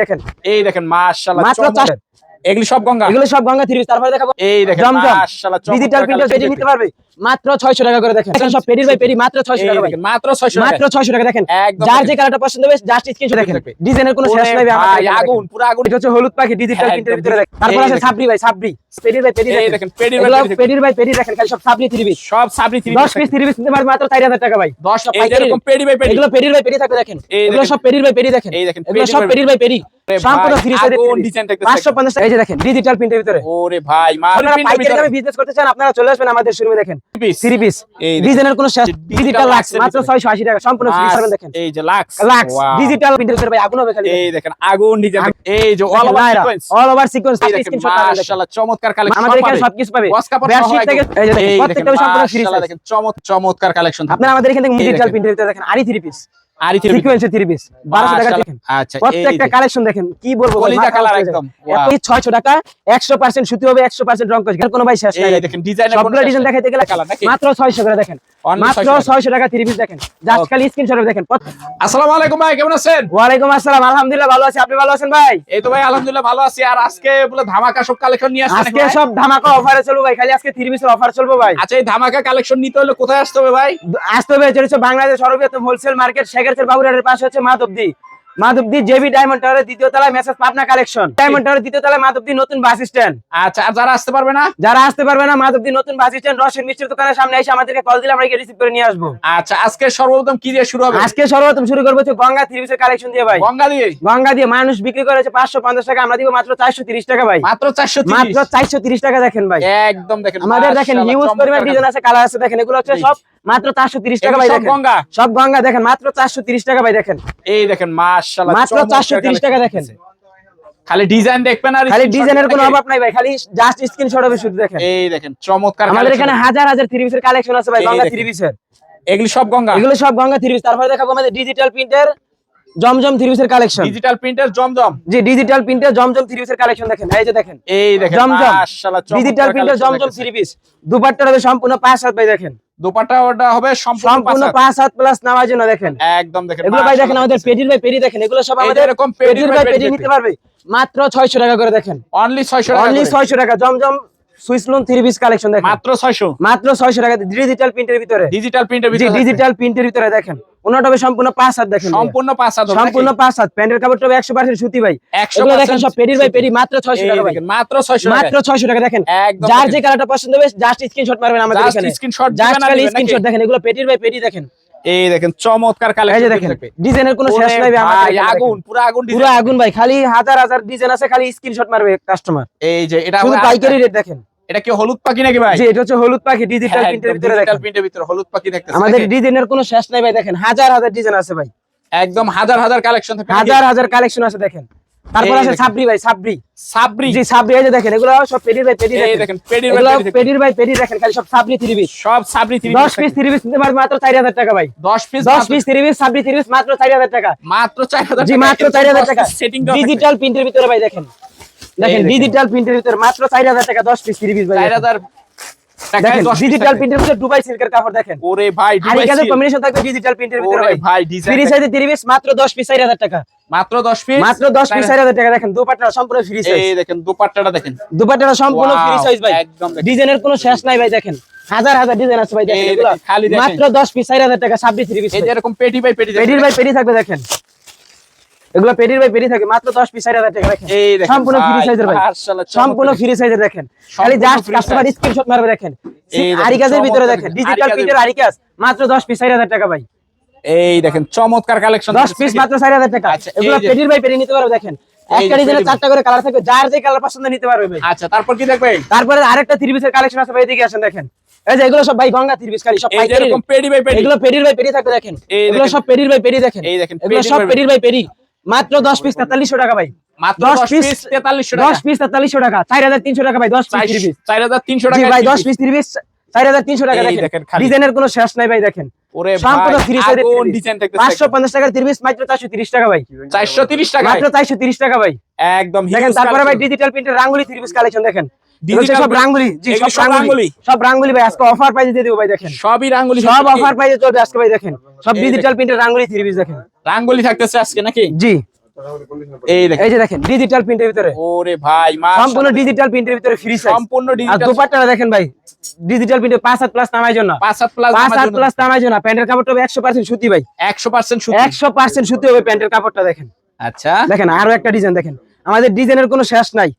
দেখেন। এই দেখেন মাশাআল্লাহ মাত্র এগুলি সব গঙ্গা। এগুলো সব গঙ্গা থ্রি তারপরে দেখাবো। এই দেখেন মাশাআল্লাহ ডিজিটাল প্রিন্টার পেটি নিতে পারবে। মাত্র 600 টাকা করে দেখেন। এখন সব পেডির বাই পেডি মাত্র 600 টাকা ভাই দেখেন মাত্র 600 মাত্র টাকা 600 টাকা দেখেন। যার যে কালারটা পছন্দ হবে জাস্ট স্ক্রিনশট দেখেন ডিজাইনের কোনো শেষ নাই ভাই আগুন পুরো আগুন। এটা হচ্ছে হলুদ পাখি ডিজিটাল হ্যাঁ, প্রিন্টের ভিতরে দেখেন। তারপর আছে সাবরি ভাই সাবরি পেডির বাই পেডি দেখেন। পেডির এগুলো বাই পেডি পেডির বাই পেডি দেখেন খালি সব সাবরি থ্রি পিস সব সাবরি 3 10 পিস থ্রি পিস নিতে পারবে মাত্র 4000 টাকা ভাই। 10 সব এই পাইকারি যেরকম পেডি বাই পেডি এগুলো পেডির বাই পেডি থাকবে দেখেন। এগুলো সব পেডির বাই পেডি দেখেন। এই দেখেন, এগুলো সব পেডির বাই পেডি আরে সম্পূর্ণ ভাই, ফ্রি সাইজের আগুন design থাকতেছে। 550 এই যে দেখেন ডিজিটাল প্রিন্টের ভিতরে। ওরে ভাই আপনারা বিজনেস করতে চান আপনারা চলে আসবেন আমাদের শোরুমে দেখেন। থ্রি পিস ডিজাইনের কোনো ডিজিটাল লাক্স মাত্র 680 টাকা সম্পূর্ণ ফ্রি পাবেন দেখেন। এই যে লাক্স লাক্স ডিজিটাল প্রিন্টের ভিতরে ভাই আগুন হবে খালি এই দেখেন আগুন ডিজাইন এই যে all over sequence all over sequence মাশাআল্লাহ চমৎকার কালেকশন আমাদের এখানে সবকিছু পাবে। বেডশিট থেকে এই যে দেখেন প্রত্যেকটা সম্পূর্ণ ফ্রি মাশাআল্লাহ দেখেন চমৎ চমৎকার কালেকশন আপনারা আমাদের এখান ডিজিটাল প্রিন্টের ভিতরে দেখেন আরি থ্রি পিস আরি থ্রি থ্রি পিস 1200 টাকা দেখেন। আচ্ছা প্রত্যেকটা কালেকশন দেখেন কি বলব কলিজা কালার একদম। এই 600 টাকা 100% সুতি হবে 100% রং কস কোনো ভাই শেষ নাই দেখেন ডিজাইনের সবগুলো ডিজাইন দেখাইতে গেলে কালার নাকি? মাত্র 600 করে দেখেন। মাত্র 600 টাকা। থ্রি পিস দেখেন। জাস্ট খালি স্ক্রিনশট দেখেন। আসসালামু আলাইকুম ভাই কেমন আছেন? ওয়ালাইকুম আসসালাম আলহামদুলিল্লাহ ভালো আছি। আপনি ভালো আছেন ভাই? এই তো ভাই আলহামদুলিল্লাহ ভালো আছি। আর আজকে বলে ধামাকা সব কালেকশন নিয়ে আসছেন আজকে সব ধামাকা অফারে চলবো ভাই। খালি আজকে থ্রি পিসের অফার চলবো ভাই। আচ্ছা এই ধামাকা কালেকশন নিতে হলে কোথায় আসতে হবে ভাই? আসতে হবে হচ্ছে বাংলাদেশ সর্ববৃহত্তম হোলসেল মার্কেট শেখেরচর বাবুরাটের পাশে হচ্ছে মাধবদি। মাধবদি জেবি ডায়মন্ড টাওয়ারের দ্বিতীয় তলায় মেসেজ পাবনা কালেকশন। ডায়মন্ড টাওয়ারের দ্বিতীয় তলায় মাধবদি নতুন বাস স্ট্যান্ড। আচ্ছা আর যারা আসতে পারবে না? যারা আসতে পারবে না মাধবদি নতুন বাস স্ট্যান্ড রসের মিষ্টির দোকানের সামনে এসে আমাদেরকে কল দিলে আমরা রিসিভ করে নিয়ে আসব। আচ্ছা আজকে সর্বপ্রথম কি দিয়ে শুরু হবে? আজকে সর্বপ্রথম শুরু করব হচ্ছে গঙ্গা থ্রি পিসের কালেকশন দিয়ে ভাই। গঙ্গা দিয়ে গঙ্গা দিয়ে মানুষ বিক্রি করেছে পাঁচশো পঞ্চাশ টাকা আমরা দিব মাত্র চারশো তিরিশ টাকা ভাই। মাত্র চারশো মাত্র চারশো তিরিশ টাকা দেখেন ভাই। একদম দেখেন। আমাদের দেখেন হিউজ পরিমাণ। ডিজাইন আছে কালার আছে দেখেন এগুলো হচ্ছে সব মাত্র চারশো তিরিশ টাকা ভাই দেখেন। গঙ্গা? সব গঙ্গা দেখেন মাত্র চারশো তিরিশ টাকা ভাই দেখেন। এই দেখেন মাশাআল্লাহ মাত্র চমৎকার 430 টাকা দেখেন। খালি ডিজাইন দেখবেন আর খালি ডিজাইনের কোনো অভাব নাই ভাই খালি জাস্ট স্ক্রিনশট হবে শুধু দেখেন। এই দেখেন চমৎকার আমাদের এখানে হাজার হাজার থ্রি পিসের কালেকশন আছে ভাই গঙ্গা। থ্রি পিসের এগুলি সব গঙ্গা? এগুলো সব গঙ্গা থ্রি পিস তারপরে দেখাবো আমাদের ডিজিটাল প্রিন্টের জমজম থ্রি পিসের কালেকশন ডিজিটাল প্রিন্টার জমজম। জি ডিজিটাল প্রিন্টের জমজম থ্রি পিসের কালেকশন দেখেন এই যে দেখেন। এই দেখেন জমজম। মাশাআল্লাহ ডিজিটাল প্রিন্টের জমজম থ্রি পিস দুপাট্টা হবে সম্পূর্ণ পাঁচ হাত ভাই দেখেন। দোপাট্টা ওটা হবে সম্পূর্ণ পাঁচ হাত। প্লাস নেওয়ার জন্য দেখেন। একদম দেখেন এগুলো ভাই দেখেন আমাদের পেডির ভাই পেডি দেখেন এগুলো সব আমাদের এরকম পেডির ভাই পেডি নিতে পারবে। মাত্র ছয়শো টাকা করে দেখেন। অনলি 600 টাকা অনলি করে। ছয়শো টাকা Zamzam Swiss lawn three piece collection দেখেন। মাত্র 600 মাত্র ছয়শো টাকা ডিজিটাল প্রিন্টের ভিতরে। ডিজিটাল প্রিন্টার ভিতরে ডিজিটাল প্রিন্টের ভিতরে দেখেন। ওনাটা হবে সম্পূর্ণ পাঁচ হাত দেখেন সম্পূর্ণ পাঁচ হাত সম্পূর্ণ পাঁচ হাত। প্যান্টের কাপড়টা হবে একশো পার্সেন্ট সুতি ভাই। 100% দেখেন সব পেডির ভাই পেডি মাত্র ছয়শো এই টাকা দেখেন মাত্র 600 মাত্র টাকা ছয়শো টাকা দেখেন। যার যে কালারটা পছন্দ হবে জাস্ট স্ক্রিনশট মারবেন আমাদের এখানে। screenshot দিবেন জাস্ট খালি স্ক্রিনশট দেখেন এগুলো পেডির ভাই পেডি দেখেন। এই দেখেন চমৎকার কালেকশন দেখেন ডিজাইনের কোনো শেষ নাই আমাদের আগুন। পুরো আগুন পুরো আগুন ভাই খালি হাজার হাজার ডিজাইন আছে খালি স্ক্রিনশট মারবে কাস্টমার এই যে এটা শুধু পাইকারি রেট দেখেন। এটা কি হলুদ পাখি নাকি ভাই? জি এটা হচ্ছে হলুদ পাখি ডিজিটাল প্রিন্টের ভিতরে ডিজিটাল প্রিন্টের ভিতরে হলুদ পাখি দেখতেছেন আমাদের ডিজাইনের কোনো শেষ নাই ভাই দেখেন হাজার হাজার ডিজাইন আছে ভাই। একদম হাজার হাজার কালেকশন থাকে হাজার হাজার কালেকশন আছে দেখেন। তারপর আছে সাবরি ভাই সাবরি সাবরি জি সাবরি এই যে দেখেন এগুলো সব পেডির ভাই পেডি দেখেন। পেডির দেখেন। পেডির ভাই পেডি দেখেন খালি সব সাবরি থ্রি পিস। সব সাবরি 3 দশ পিস থ্রি পিস নিতে পারবে মাত্র চার হাজার টাকা ভাই। 10 পিস দশ piece three piece Sabri three piece মাত্র চার হাজার টাকা। মাত্র 4000 জি মাত্র চার হাজার টাকা। সেটিং ডিজিটাল প্রিন্টের ভিতরে ভাই দেখেন। দেখেন। ডিজিটাল প্রিন্টের ভিতরে মাত্র চার হাজার টাকা দশ পিস থ্রি পিস ভাই 4000 টাকা 10 ডিজিটাল প্রিন্টের ভিতরে দুবাই সিল্কের কাপড় দেখেন। ওরে ভাই দুবাই এখানে কম্বিনেশন থাকবে ডিজিটাল প্রিন্টের ভিতরে ভাই। ভাই ফ্রি ডিজাইন সাইজে থ্রি পিস মাত্র দশ পিস চার হাজার টাকা। মাত্র 10 পিস মাত্র দশ পিস চার হাজার টাকা। দেখেন দুপাট্টা সম্পূর্ণ ফ্রি সাইজ এই দেখেন দুপাট্টাটা দেখেন। দুপাট্টাটা সম্পূর্ণ ফ্রি সাইজ ভাই। একদম দেখেন। ডিজাইনের কোনো শেষ নাই ভাই দেখেন। হাজার হাজার ডিজাইন আছে ভাই দেখেন। মাত্র দশ পিস চার হাজার টাকা ছাব্বিশ পিস এরকম পেটি বাই পেটি থাকবে দেখেন। এগুলো পেডির ভাই পেডি থাকে। মাত্র দশ পিস টাকা এই দেখেন সম্পূর্ণ ফ্রি সাইজের ভাই। সম্পূর্ণ ফ্রি সাইজের দেখেন। খালি জাস্ট কাস্টমার স্ক্রিনশট মারবে দেখেন। আরিকাজের ভিতরে দেখেন। ডিজিটাল প্রিন্টের আরিকাজ। মাত্র দশ পিস চার হাজার টাকা ভাই। এই দেখেন চমৎকার কালেকশন দশ পিস মাত্র চার হাজার টাকা। আচ্ছা, এগুলো পেডির ভাই পেডি নিতে পারবে দেখেন। একটা ডিজাইনে চারটা করে কালার থাকবে যার যে কালার পছন্দ নিতে পারবে ভাই। আচ্ছা তারপর কি দেখবে তারপরে আরেকটা থ্রি পিসের কালেকশন আছে ভাই এদিকে আসেন দেখেন। এই যে এগুলো সব ভাই গঙ্গা থ্রি পিস খালি সব এই পাইকারি। এরকম পেডি বাই পেডি এগুলো পেডির ভাই পেডি থাকবে দেখেন। এগুলো সব পেডির ভাই পেডি দেখেন। এই দেখেন, এগুলো সব ভাই পেডির ভাই পেডি মাত্র দশ পিস তেতাল্লিশশো টাকা ভাই। মাত্র 10 10 পিস পিস 4300 দশ টাকা পিস তেতাল্লিশশো টাকা চার হাজার তিনশো টাকা ভাই দশ পিস থ্রি পিস 4300 জি টাকা ভাই দশ পিস থ্রি পিস চার হাজার তিনশো টাকা দেখেন। ডিজাইনের কোনো শেষ নাই ভাই দেখেন। পাঁচশো পঞ্চাশ টাকার থ্রি মাত্র চারশো তিরিশ টাকা ভাই। 430 টাকা মাত্র চারশো তিরিশ টাকা ভাই। একদম দেখেন তারপরে ভাই ডিজিটাল প্রিন্টের রাঙ্গুলি থ্রি পিস কালেকশন দেখেন। সব রাঙ্গুলি। জি সব সব রাঙ্গুলি। রাঙ্গুলি। সব রাঙ্গুলি ভাই আজকে অফার প্রাইসে দিয়ে দেবো ভাই দেখেন। সবই রাঙ্গুলি সব অফার প্রাইসে চলবে আজকে ভাই দেখেন। সব ডিজিটাল প্রিন্টের রাঙ্গুলি থ্রি পিস দেখেন। রাঙ্গুলি থাকতেছে আজকে নাকি? জি। এই দেখেন। এই যে দেখেন ডিজিটাল প্রিন্টের ভিতরে। ওরে ভাই সম্পূর্ণ ডিজিটাল প্রিন্টের ভিতরে ফ্রি সাইজ সম্পূর্ণ আর ডিজিটাল দেখেন ভাই ডিজিটাল প্রিন্টে পাঁচ হাত প্লাস নামাই জন্য। পাঁচ সাত প্লাস পাঁচ হাত প্লাস নামাই জন্য। প্যান্টের কাপড়টা হবে একশো পার্সেন্ট সুতি ভাই। একশো পার্সেন্ট সুতি। একশো পার্সেন্ট সুতি হবে প্যান্টের কাপড়টা দেখেন। আচ্ছা। দেখেন আরও একটা ডিজাইন দেখেন। আমাদের ডিজাইনের কোনো শেষ নাই।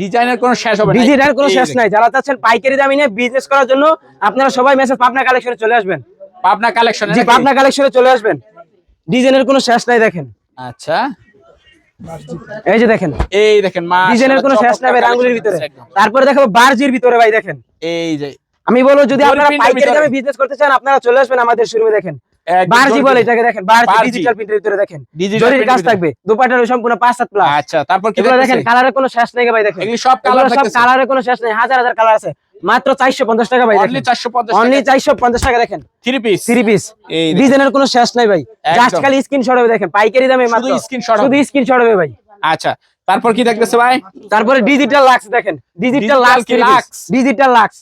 ডিজাইনের কোনো শেষ হবে ডিজাইনের কোনো শেষ নাই। যারা চাচ্ছেন পাইকারি দামে নিয়ে বিজনেস করার জন্য আপনারা সবাই মেসেজ পাবনা কালেকশনে চলে আসবেন। পাবনা কালেকশন জি পাবনা কালেকশনে চলে আসবেন। ডিজাইনের কোনো শেষ নাই দেখেন। আচ্ছা। এই যে দেখেন। এই দেখেন মা ডিজাইনের কোনো শেষ নাই রাঙ্গুলির ভিতরে। তারপরে দেখো বারজির ভিতরে ভাই দেখেন। এই যে আমি বলব যদি আপনারা পাইকারি। দামে বিজনেস করতে চান আপনারা চলে আসবেন আমাদের শোরুমে দেখেন। বারজি বলে এটাকে দেখেন বারজি। ডিজিটাল প্রিন্টের ভিতরে দেখেন। জরির কাজ থাকবে দুপাটার সম্পূর্ণ পাঁচ সাত প্লাস। আচ্ছা তারপর কি দেখেন কোনো শেষ নেই ভাই দেখেন। এগুলি সব কালার সব কোনো শেষ নেই হাজার হাজার কালার আছে। মাত্র চারশো পঞ্চাশ টাকা ভাই অনলি 450 অনলি টাকা। চারশো পঞ্চাশ টাকা দেখেন। থ্রি পিস থ্রি পিস এই ডিজাইনের কোনো শেষ নাই ভাই। জাস্ট খালি স্ক্রিনশট হবে দেখেন। পাইকারি দামে মাত্র। শুধু হবে। শুধু স্ক্রিনশট হবে ভাই। আচ্ছা তারপর কি দেখতেছে ভাই? তারপরে ডিজিটাল লাক্স দেখেন। Digital lux? ডিজিটাল লাক্স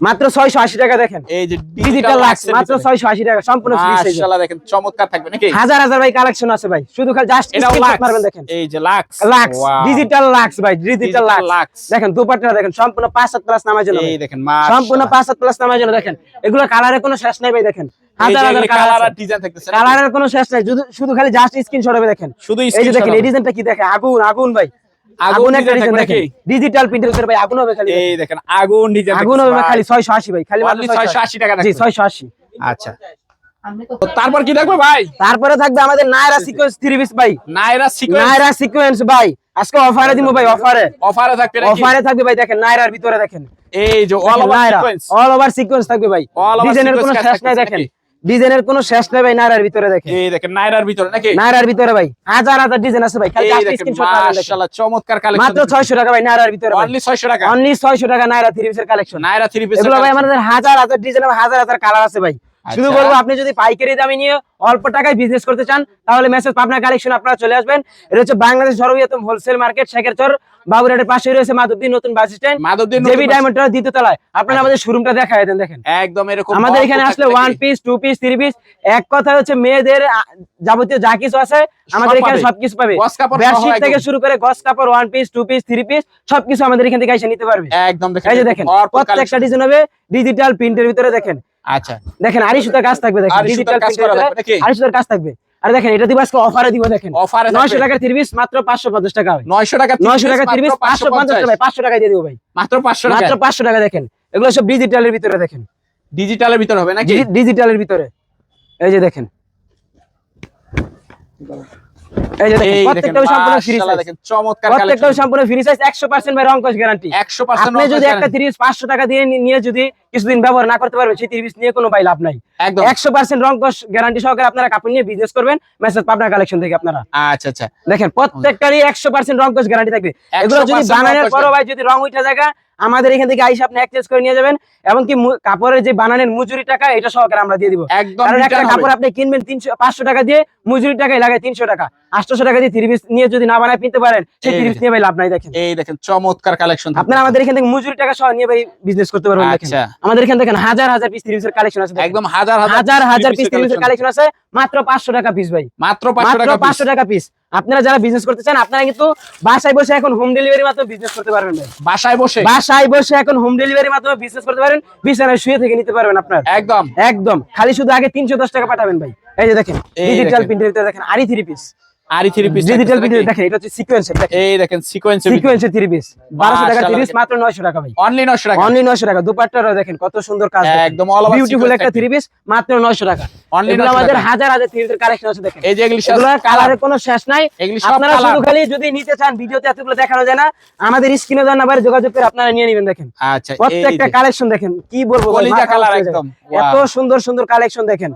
মাত্র ছয়শো আশি টাকা দেখেন। এই যে ডিজিটাল লাক্স মাত্র আশি টাকা সম্পূর্ণ ফ্রি সাইজ মাশাআল্লাহ দেখেন চমৎকার থাকবে নাকি? হাজার হাজার ভাই কালেকশন আছে ভাই। শুধু খালি জাস্ট এটাও লাক্স মারবেন দেখেন। এই যে লাক্স লাক্স ডিজিটাল লাক্স ভাই ডিজিটাল লাক্স। দেখেন দুপাট্টা দেখেন সম্পূর্ণ পাঁচ সাত প্লাস নামার জন্য এই দেখেন সম্পূর্ণ প্লাস নামার জন্য দেখেন। এগুলো কালারের কোনো শেষ নাই ভাই দেখেন। হাজার হাজার কালার কালার আর ডিজাইন থাকতেছে কালারের কোনো শেষ নাই শুধু শুধু খালি জাস্ট স্ক্রিনশট হবে দেখেন। শুধু এই যে দেখেন এই। ডিজাইনটা কি দেখে আগুন আগুন ভাই। আগুন আগুন একটা design ডিজাইন থাকবে দেখেন। ডিজিটাল প্রিন্টের ভিতরে ভাই আগুন হবে খালি এই দেখেন আগুন ডিজাইন আগুন হবে খালি ছয়শো আশি ভাই খালি Only 680 টাকা জি থাকবে। ছয়শো আশি। আচ্ছা। তারপর কি দেখবে ভাই? তারপরে থাকবে আমাদের নায়রা সিকোয়েন্স থ্রি পিস ভাই। সিকোয়েন্স নায়রা সিকোয়েন্স ভাই। আজকে অফারে দিব ভাই অফারে অফারে থাকবে অফারে থাকবে ভাই দেখেন নায়রার ভিতরে দেখেন। এই যে all over sequence all over sequence থাকবে ভাই। ডিজাইনের কোনো শেষ নাই দেখেন? ডিজাইনের কোনো শেষ নেই ভাই নাইরার ভিতরে দেখেন। এই দেখেন নাইরার ভিতরে নাকি? নাইরার ভিতরে ভাই হাজার হাজার ডিজাইন আছে ভাই খালি আপনি স্ক্রিনশট দেখেন মাশাআল্লাহ চমৎকার কালেকশন মাত্র কালেকশন 600 টাকা ভাই নাইরার ভিতরে অনলি 600 টাকা। অনলি 600 টাকা নাইরা থ্রি পিসের কালেকশন নাইরা থ্রি পিসের এগুলো ভাই আমাদের হাজার হাজার ডিজাইন হাজার হাজার কালার আছে ভাই। শুধু আচ্ছা। বলব আপনি যদি পাইকারি দামে নিয়ে অল্প টাকায় বিজনেস করতে চান তাহলে মেসেজ পাবনা কালেকশন আপনারা চলে আসবেন। এটা হচ্ছে বাংলাদেশ সর্ববৃহত্তম হোলসেল মার্কেট শেখেরচর বাবুরাটের পাশে রয়েছে মাধবদী নতুন বাস স্ট্যান্ড মাধবদী জেবি ডায়মন্ডের দ্বিতীয় তলায়। আপনারা আমাদের শোরুমটা দেখায় দেন দেখেন। একদম এরকম আমাদের এখানে আসলে one piece two piece three piece এক কথা হচ্ছে মেয়েদের যাবতীয় যা কিছু আছে আমাদের এখানে সবকিছু পাবে। বেডশিট থেকে শুরু করে গস কাপড় one piece two piece three piece সবকিছু আমাদের এখান থেকে এসে নিতে পারবে। একদম দেখেন। এই যে দেখেন প্রত্যেকটা। ডিজাইন হবে ডিজিটাল প্রিন্টের ভিতরে দেখেন। আচ্ছা। দেখেন আড়ি সুতার কাজ থাকবে দেখেন ডিজিটাল? আড়ি সুতার কাজ থাকবে। আর দেখেন এটা দিব আজকে অফারে দিব দেখেন। অফারে নয়শো টাকার থ্রি পিস মাত্র পাঁচশো পঞ্চাশ টাকা হবে। 900 টাকা নয়শো টাকা থ্রি পিস পাঁচশো পঞ্চাশ টাকা ভাই পাঁচশো টাকা দিয়ে দিব ভাই। মাত্র 500 টাকা মাত্র পাঁচশো টাকা দেখেন। এগুলো সব ডিজিটালের ভিতরে দেখেন। ডিজিটালের ভিতর হবে নাকি? ডিজিটালের ভিতরে। এই যে দেখেন। এই যে দেখেন এই দেখেন প্রত্যেকটা সম্পূর্ণ ফ্রি মাশাআল্লাহ দেখেন চমৎকার কালেকশন সম্পূর্ণ ফ্রি সাইজ 100% ভাই রংকশ গ্যারান্টি 100% আপনি যদি একটা 30 500 টাকা দিয়ে নিয়ে যদি কিছুদিন ব্যবহার না করতে পারবেন সেই 30 নিয়ে কোনো ভাই লাভ নাই। একদম। 100% রংকশ গ্যারান্টি সহকারে আপনারা কাপড় নিয়ে বিজনেস করবেন মেসেজ পাবনা কালেকশন থেকে আপনারা। আচ্ছা আচ্ছা। দেখেন প্রত্যেকটারই 100% রংকশ গ্যারান্টি থাকবে। এগুলো যদি 100% বানানোর পরও ভাই যদি রং উঠে জায়গা আমাদের এখান থেকে আইসা আপনি এক্সচেঞ্জ করে নিয়ে যাবেন এমনকি কি কাপড়ের যে বানানের মজুরি টাকা এটা সহকারে আমরা দিয়ে দিব। একদম একটা কাপড় আপনি কিনবেন তিনশো পাঁচশো টাকা দিয়ে মজুরি টাকায় লাগে তিনশো টাকা। আটশো টাকা দিয়ে থ্রি পিস নিয়ে যদি না বানায় কিনতে পারেন সেই এই থ্রি পিস দেখেন। নিয়ে ভাই লাভ নাই দেখেন। এই দেখেন চমৎকার কালেকশন আপনারা আমাদের এখান থেকে মজুরি টাকা সহ নিয়ে ভাই বিজনেস করতে পারবেন আচ্ছা। আমাদের এখান থেকে হাজার হাজার পিস থ্রি পিসের কালেকশন আছে একদম হাজার হাজার হাজার পিস থ্রি পিসের কালেকশন আছে মাত্র পাঁচশো টাকা পিস ভাই। মাত্র 500 মাত্র পাঁচশো টাকা পিস আপনারা যারা বিজনেস করতে চান আপনারা কিন্তু বাসায় বসে এখন হোম ডেলিভারি মাধ্যমে বিজনেস করতে পারবেন ভাই। বাসায় বসে? বাসায় বসে এখন হোম ডেলিভারি মাধ্যমে বিজনেস করতে পারেন বিছানায় শুয়ে থেকে নিতে পারবেন আপনার। একদম। একদম। খালি শুধু আগে তিনশো দশ টাকা পাঠাবেন ভাই। এই যে দেখেন ডিজিটাল। প্রিন্টের ভিতরে দেখেন আরি থ্রি পিস আরি থ্রি পিস ডিজিটাল প্রিন্টের দেখেন এটা হচ্ছে সিকোয়েন্সের দেখেন। এই দেখেন সিকোয়েন্স সিকোয়েন্সের থ্রি পিস বারোশো টাকা থ্রি পিস। মাত্র নয়শো টাকা ভাই। অনলি 900 টাকা। অনলি নয়শো টাকা। দুপাট্টারও দেখেন কত সুন্দর কাজ একদম all over বিউটিফুল একটা থাকবে। থ্রি পিস মাত্র নয়শো টাকা। Only এগুলো 900 আমাদের হাজার হাজার থ্রি পিসের কালেকশন আছে দেখেন। এই যে এগুলি সব কালার কালারের কোনো শেষ নাই। এগুলি সব আপনারা শুধু খালি যদি নিতে চান ভিডিওতে এতগুলো দেখানো যায় না আমাদের স্ক্রিনে দেওয়ার নাম্বারে যোগাযোগ করে আপনারা নিয়ে নেবেন দেখেন। আচ্ছা প্রত্যেকটা কালেকশন দেখেন কি বলব কলিজা কালার। একদম। এত সুন্দর সুন্দর কালেকশন দেখেন।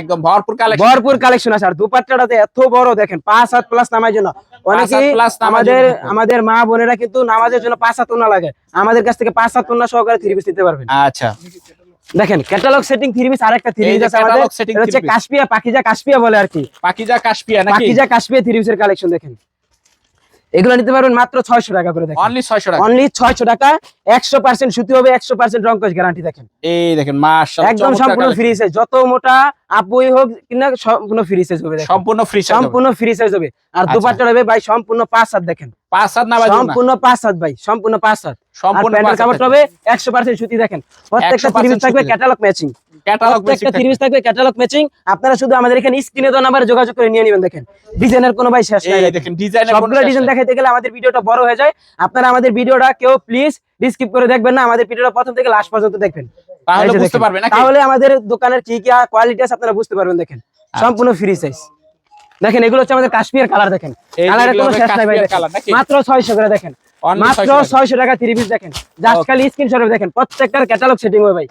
একদম ভরপুর কালেকশন ভরপুর কালেকশন আছে। আর দুপাট্টাটাতে এত বড় দেখেন পাঁচ হাত প্লাস নামার জন্য। অনেকে হাত plus নামার আমাদের আমাদের মা বোনেরা কিন্তু নামাজের জন্য পাঁচ হাত ওনা লাগে। আমাদের কাছ থেকে পাঁচ হাত ওনা সহকারে থ্রি পিস নিতে পারবেন। আচ্ছা। দেখেন ক্যাটালগ সেটিং থ্রি পিস আরেকটা থ্রি পিস আছে আমাদের। হচ্ছে। কাশপিয়া পাখিজা কাশপিয়া বলে আর কি। পাকিজা কাশপিয়া নাকি? পাখিজা কাশপিয়া থ্রি পিসের কালেকশন দেখেন। এগুলো নিতে পারবেন মাত্র ছয়শো টাকা করে দেখেন। অনলি 600 টাকা। অনলি ছয়শো টাকা একশো পার্সেন্ট সুতি হবে একশো পার্সেন্ট রঙ্কশ গ্যারান্টি দেখেন। এই দেখেন মাস একদম সম্পূর্ণ ফ্রি যত মোটা আপুই হোক কিনা সম্পূর্ণ ফ্রি সাইজ হবে সম্পূর্ণ ফ্রি সম্পূর্ণ ফ্রি সাইজ হবে। আর আচ্ছা। দুপাট্টা হবে ভাই সম্পূর্ণ পাঁচ হাত দেখেন। পাঁচ হাত না সম্পূর্ণ পাঁচ হাত ভাই সম্পূর্ণ পাঁচ হাত। সম্পূর্ণ প্যান্টের কাপড়টা হবে একশো পার্সেন্ট সুতি দেখেন। প্রত্যেকটা 100% থাকবে ক্যাটালগ ম্যাচিং ক্যাটালগ প্রত্যেকটা ত্রিশ থাকবে ক্যাটালগ ম্যাচিং আপনারা শুধু আমাদের এখানে স্ক্রিনে নাম্বারে যোগাযোগ করে নিয়ে নেবেন দেখেন। ডিজাইনের কোনো ভাই শেষ নাই। দেখেন। দেখেন ডিজাইনের সবগুলো ডিজাইন দেখাইতে গেলে আমাদের ভিডিওটা বড় হয়ে যায়। আপনারা আমাদের ভিডিওটা কেউ প্লিজ স্কিপ করে দেখবেন না। আমাদের ভিডিওটা প্রথম থেকে লাস্ট পর্যন্ত দেখবেন। তাহলে বুঝতে দেখেন। পারবে নাকি? তাহলে আমাদের দোকানের কি কি কোয়ালিটি আছে আপনারা বুঝতে পারবেন দেখেন। সম্পূর্ণ ফ্রি সাইজ দেখেন এগুলো হচ্ছে আমাদের কাশ্মীর কালার দেখেন। কালারের কোনো শেষ নাই ভাই মাত্র 600 করে দেখেন। মাত্র 600 টাকা। 600 30 পিস দেখেন জাস্ট. খালি স্ক্রিনশট দেখেন প্রত্যেকটার ক্যাটালগ সেটিং হবে ভাই।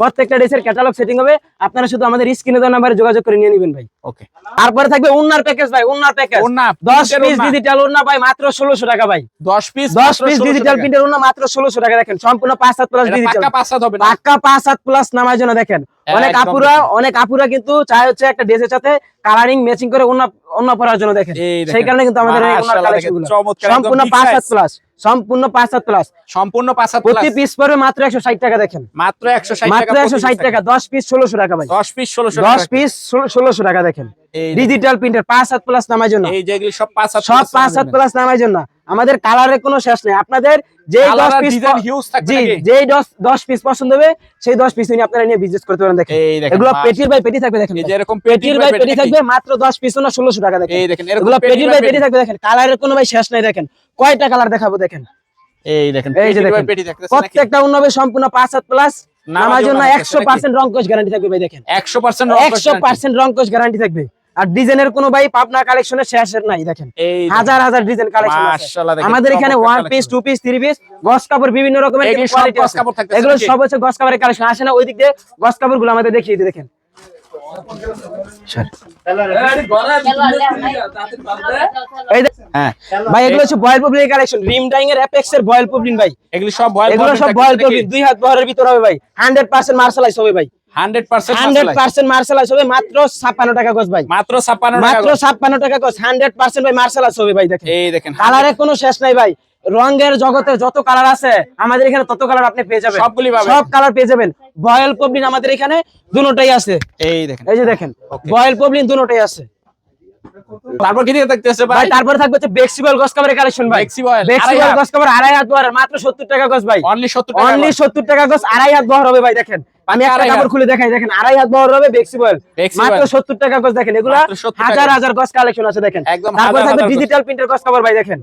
প্রত্যেকটা ড্রেসের ক্যাটালগ সেটিং হবে। আপনারা শুধু আমাদের স্ক্রিনে দেওয়া নাম্বারে যোগাযোগ করে নিয়ে নেবেন ভাই। ওকে তারপরে থাকবে উন্নার প্যাকেজ ভাই উন্নার প্যাকেজ ওন্না 10 পিস ডিজিটাল উন্না ভাই মাত্র 1600 টাকা ভাই। 10 পিস 10 পিস ডিজিটাল প্রিন্টের উন্না মাত্র 1600 টাকা দেখেন সম্পূর্ণ 5 7 প্লাস ডিজিটাল পাক্কা পাঁচ হাত হবে না? পাক্কা পাঁচ সাত প্লাস নামার জন্য দেখেন অনেক আপুরা অনেক আপুরা কিন্তু চায় হচ্ছে একটা ড্রেসের সাথে কালারিং ম্যাচিং করে অন্য অন্য পরার জন্য দেখেন। সেই কারণে কিন্তু আমাদের সম্পূর্ণ পাঁচ। সাত প্লাস সম্পূর্ণ পাঁচ সাত প্লাস সম্পূর্ণ পাঁচ হাত প্রতি পিস পরে মাত্র একশো ষাট টাকা দেখেন। মাত্র একশো মাত্র একশো ষাট টাকা দশ পিস ষোলোশো টাকা ভাই। 10 পিস ষোলোশো দশ পিস ষোলোশো টাকা দেখেন। ডিজিটাল প্রিন্টার পাঁচ সাত প্লাস নামার জন্য সব পাঁচ হাত প্লাস নামার জন্য আমাদের কালারের কোনো শেষ নেই। আপনাদের যে দশ পিস জি যেই দশ পিস পছন্দ হবে সেই দশ পিস নিয়ে আপনারা নিয়ে বিজনেস করতে পারেন দেখেন। এগুলো পেটির বাই পেটি থাকবে দেখেন এরকম পেটির বাই পেটি থাকবে। মাত্র দশ পিস না ষোলোশো টাকা দেখেন। এই দেখেন এগুলো পেটির বাই পেটি থাকবে দেখেন। কালারের কোনো ভাই শেষ নেই দেখেন। কয়টা কালার দেখাবো দেখেন? এই দেখেন এই যে দেখেন। প্রত্যেকটা উন্নবে সম্পূর্ণ পাঁচ হাত প্লাস নামার জন্য একশো? পার্সেন্ট রঙ্কশ গ্যারান্টি থাকবে ভাই দেখেন। 100% একশো পার্সেন্ট রঙ্কশ গ্যারান্টি থাকবে। আর ডিজাইনের কোনো ভাই পাবনা কালেকশনের শেষের নাই দেখেন। হাজার হাজার ডিজাইন কালেকশন আছে। আমাদের এখানে one piece two piece three piece গস কাপড় বিভিন্ন রকমের আছে। এগুলো সব হচ্ছে গস কাপড়ের কালেকশন। আসে না ওই দিক দিয়ে গস কাপড়গুলো আমাদের দেখিয়ে দিই দেখেন। হ্যাঁ। ভাই এগুলো হচ্ছে voile poplin collection. Rim dyeing এর অ্যাপেক্স এর বয়েল পবলিন ভাই। এগুলি সব বয়েল এগুলো সব বয়েল পবলিন দুই হাত বহরের ভিতর হবে ভাই। হান্ড্রেড পার্সেন্ট মার্শালাইজ হবে ভাই। 100% হান্ড্রেড পার্সেন্ট মার্শালাইজ হবে মাত্র ছাপ্পান্ন টাকা গজ ভাই। মাত্র 56 মাত্র ছাপ্পান্ন টাকা গজ হান্ড্রেড পার্সেন্ট ভাই মার্শালাইজ হবে ভাই দেখেন। এই দেখেন কালারের কোনো শেষ নাই ভাই। রঙের জগতে যত কালার আছে আমাদের এখানে তত কালার আপনি পেয়ে যাবেন। সবগুলি সব কালার পেয়ে যাবেন। বয়েল পবলিন আমাদের এখানে দুটোটাই আছে। এই দেখেন। এই যে দেখেন বয়েল পবলিন দুটোটাই আছে। তারপর কি দেখতেছে ভাই তারপরে থাকবে হচ্ছে বেক্সিবল গস কাভারের কালেকশন ভাই। Bexi বেক্সিবল আড়াই হাত। গস কাভার আড়াই হাত বহরের মাত্র 70 টাকা গস ভাই। অনলি 70 টাকা অনলি 70 টাকা গস আড়াই হাত বহর হবে ভাই দেখেন। আমি একটা কাপড়। খুলে দেখাই দেখেন আড়াই হাত বহর হবে Bexi মাত্র boil। 70 টাকা গস দেখেন এগুলা মাত্র 70 টাকা। হাজার গজ। হাজার গস কালেকশন আছে দেখেন। একদম তারপর থাকবে গজ। ডিজিটাল প্রিন্টের গস কাভার ভাই দেখেন।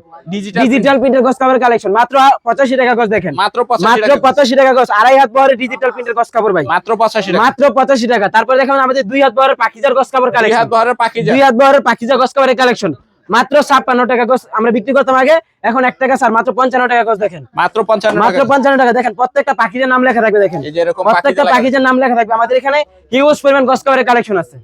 ডিজিটাল প্রিন্টের গস কাভার কালেকশন মাত্র 85 টাকা গস দেখেন। মাত্র 85 টাকা 85 টাকা গস আড়াই হাত বহরের ডিজিটাল প্রিন্টের গস কাপড় ভাই। মাত্র 85 টাকা। মাত্র 85 টাকা। তারপর দেখেন আমাদের দুই হাত বহরের পাকিজার গস কাপড় দুই কালেকশন হাত বহরের পাখি দুই হাত বহরের পাকিজা গস কাভারের কালেকশন মাত্র ছাপ্পান্ন টাকা গজ আমরা বিক্রি করতাম আগে এখন এক টাকা স্যার মাত্র পঞ্চান্ন টাকা গজ দেখেন। মাত্র 55 মাত্র পঞ্চান্ন টাকা দেখেন প্রত্যেকটা পাখিদের নাম লেখা থাকবে দেখেন। এই যে এরকম প্রত্যেকটা পাখিদের নাম লেখা থাকবে। আমাদের এখানে হিউজ পরিমাণ গোস কাভারের কালেকশন আছে।